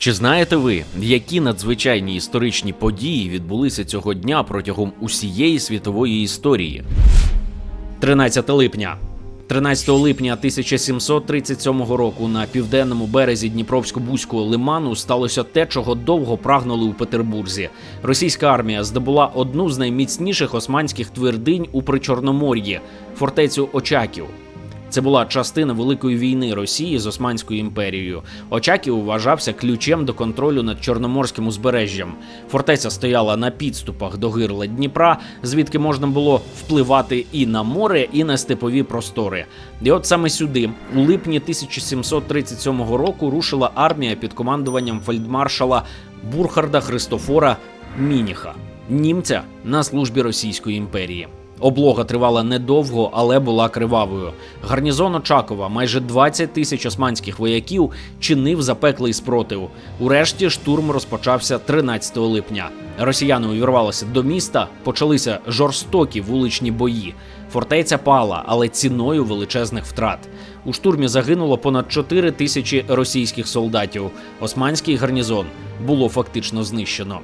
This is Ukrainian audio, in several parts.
Чи знаєте ви, які надзвичайні історичні події відбулися цього дня протягом усієї світової історії? 13 липня. 13 липня 1737 року на південному березі Дніпровсько-Бузького лиману сталося те, чого довго прагнули у Петербурзі. Російська армія здобула одну з найміцніших османських твердинь у Причорномор'ї фортецю Очаків. Це була частина великої війни Росії з Османською імперією. Очаків вважався ключем до контролю над Чорноморським узбережжям. Фортеця стояла на підступах до гирла Дніпра, звідки можна було впливати і на море, і на степові простори. І от саме сюди, у липні 1737 року, рушила армія під командуванням фельдмаршала Бурхарда Христофора Мініха, німця на службі Російської імперії. Облога тривала недовго, але була кривавою. Гарнізон Очакова, майже 20 тисяч османських вояків, чинив запеклий спротив. Урешті штурм розпочався 13 липня. Росіяни увірвалися до міста, почалися жорстокі вуличні бої. Фортеця пала, але ціною величезних втрат. У штурмі загинуло понад 4 тисячі російських солдатів. Османський гарнізон було фактично знищено.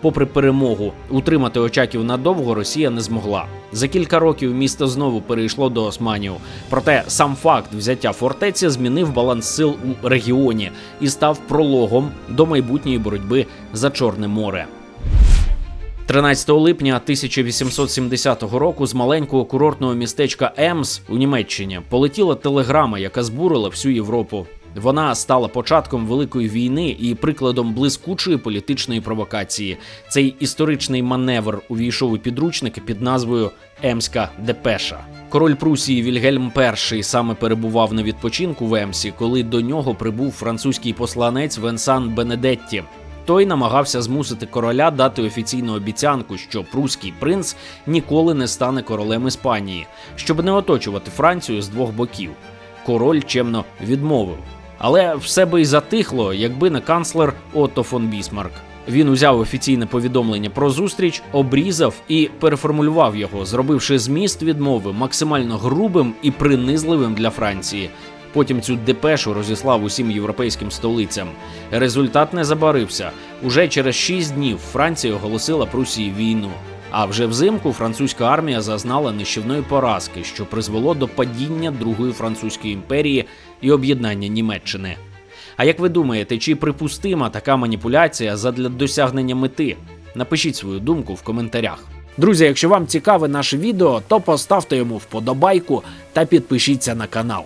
Попри перемогу, утримати очаків надовго Росія не змогла. За кілька років місто знову перейшло до османів. Проте сам факт взяття фортеці змінив баланс сил у регіоні і став прологом до майбутньої боротьби за Чорне море. 13 липня 1870 року з маленького курортного містечка Емс у Німеччині полетіла телеграма, яка збурила всю Європу. Вона стала початком великої війни і прикладом блискучої політичної провокації. Цей історичний маневр увійшов у підручники під назвою Емська Депеша. Король Прусії Вільгельм І саме перебував на відпочинку в Емсі, коли до нього прибув французький посланець Венсан Бенедетті. Той намагався змусити короля дати офіційну обіцянку, що прусський принц ніколи не стане королем Іспанії, щоб не оточувати Францію з двох боків. Король чемно відмовив. Але все би й затихло, якби не канцлер Отто фон Бісмарк. Він узяв офіційне повідомлення про зустріч, обрізав і переформулював його, зробивши зміст відмови максимально грубим і принизливим для Франції. Потім цю депешу розіслав усім європейським столицям. Результат не забарився. Уже через шість днів Франція оголосила Прусії війну. А вже взимку французька армія зазнала нищівної поразки, що призвело до падіння Другої французької імперії і об'єднання Німеччини. А як ви думаєте, чи припустима така маніпуляція задля досягнення мети? Напишіть свою думку в коментарях. Друзі, якщо вам цікаве наше відео, то поставте йому вподобайку та підпишіться на канал.